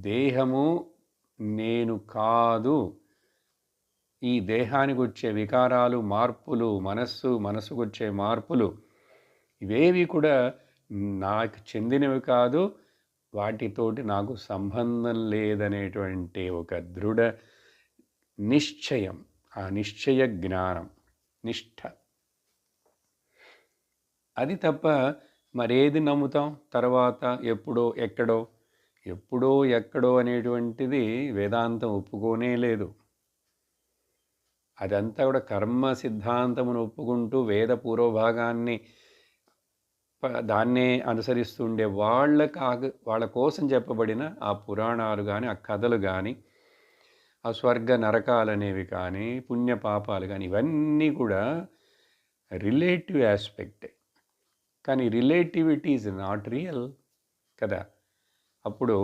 దేహము నేను కాదు. ఈ దేహానికి వచ్చే వికారాలు మార్పులు మనస్సు మనసుకు వచ్చే మార్పులు ఇవేవి కూడా నాకు చెందినవి కాదు. వాటితోటి నాకు సంబంధం లేదనేటువంటి ఒక దృఢ నిశ్చయం ఆ నిశ్చయ జ్ఞానం నిష్ఠ. అది తప్ప మరేది నమ్ముతాం? తర్వాత ఎప్పుడో ఎక్కడో? ఎప్పుడో ఎక్కడో అనేటువంటిది వేదాంతం ఒప్పుకోనే లేదు. అదంతా కూడా కర్మ సిద్ధాంతమును ఒప్పుకుంటూ వేద పూర్వభాగాన్ని దాన్నే అనుసరిస్తుండే వాళ్ళ కాగ వాళ్ళ కోసం చెప్పబడిన ఆ పురాణాలు కానీ ఆ కథలు కానీ ఆ స్వర్గ నరకాలు అనేవి కానీ పుణ్య పాపాలు కానీ ఇవన్నీ కూడా రిలేటివ్ ఆస్పెక్టే కానీ రిలేటివిటీ ఈజ్ నాట్ రియల్ కదా. అప్పుడు